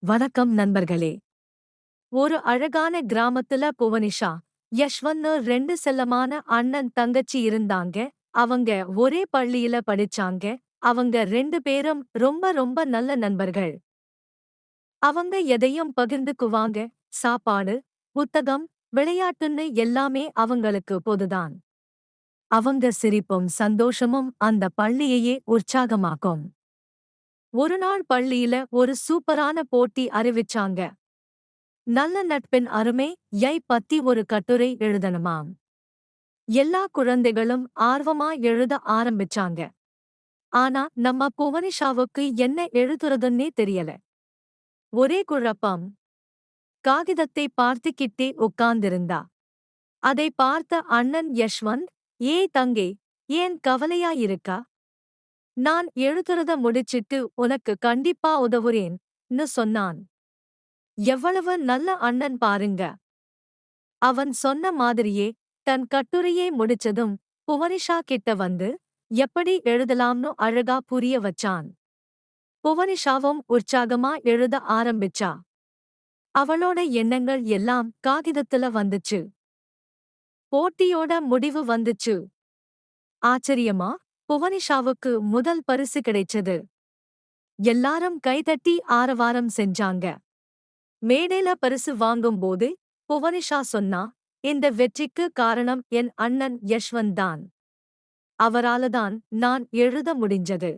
வணக்கம் நண்பர்களே. ஒரு அழகான கிராமத்துல புவனிஷா யஷ்வந்த் ரெண்டு செல்லமான அண்ணன் தங்கச்சி இருந்தாங்க. அவங்க ஒரே பள்ளியில படிச்சாங்க. அவங்க ரெண்டு பேரும் ரொம்ப ரொம்ப நல்ல நண்பர்கள். அவங்க எதையும் பகிர்ந்துக்குவாங்க. சாப்பாடு புத்தகம் விளையாட்டுன்னு எல்லாமே அவங்களுக்கு பொதுதான். அவங்க சிரிப்பும் சந்தோஷமும் அந்த பள்ளியையே உற்சாகமாக்கும். ஒரு நாள் பள்ளியில ஒரு சூப்பரான போட்டி அறிவிச்சாங்க. நல்ல நட்பின் அருமை யை பத்தி ஒரு கட்டுரை எழுதணுமாம். எல்லா குழந்தைகளும் ஆர்வமா எழுத ஆரம்பிச்சாங்க. ஆனா நம்ம புவனிஷாவுக்கு என்ன எழுதுறதுன்னே தெரியல. ஒரே குழப்பம். காகிதத்தை பார்த்துக்கிட்டே உட்கார்ந்திருந்தா. அதை பார்த்த அண்ணன் யஷ்வந்த் ஏ தங்கே ஏன் கவலையா இருக்கா? நான் எழுதுறத முடிச்சிட்டு உனக்கு கண்டிப்பா உதவுறேன்னு சொன்னான். எவ்வளவு நல்ல அண்ணன் பாருங்க. அவன் சொன்ன மாதிரியே தன் கட்டுரையை முடிச்சதும் புவனிஷா கிட்ட வந்து எப்படி எழுதலாம்னு அழகா புரிய வச்சான். புவனிஷாவும் உற்சாகமா எழுத ஆரம்பிச்சா. அவளோட எண்ணங்கள் எல்லாம் காகிதத்துல வந்துச்சு. போட்டியோட முடிவு வந்துச்சு. ஆச்சரியமா? புவனிஷாவுக்கு முதல் பரிசு கிடைச்சது. எல்லாரும் கைதட்டி ஆரவாரம் செஞ்சாங்க. மேடையில பரிசு வாங்கும்போது புவனிஷா சொன்னா இந்த வெற்றிக்கு காரணம் என் அண்ணன் யஷ்வந்த் தான். அவராலதான் நான் எழுத முடிஞ்சது.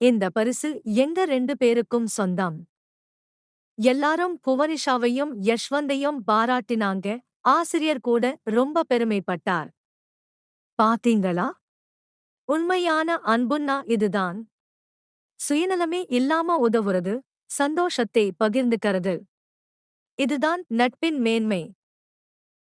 இந்த பரிசு எங்க ரெண்டு பேருக்கும் சொந்தம். எல்லாரும் புவனிஷாவையும் யஷ்வந்தையும் பாராட்டினாங்க. ஆசிரியர் கூட ரொம்ப பெருமைப்பட்டார். பாத்தீங்களா? உண்மையான அன்புன்னா இதுதான். சுயநலமே இல்லாம உதவுறது சந்தோஷத்தை பகிர்ந்துக்கிறது. இதுதான் நட்பின் மேன்மை.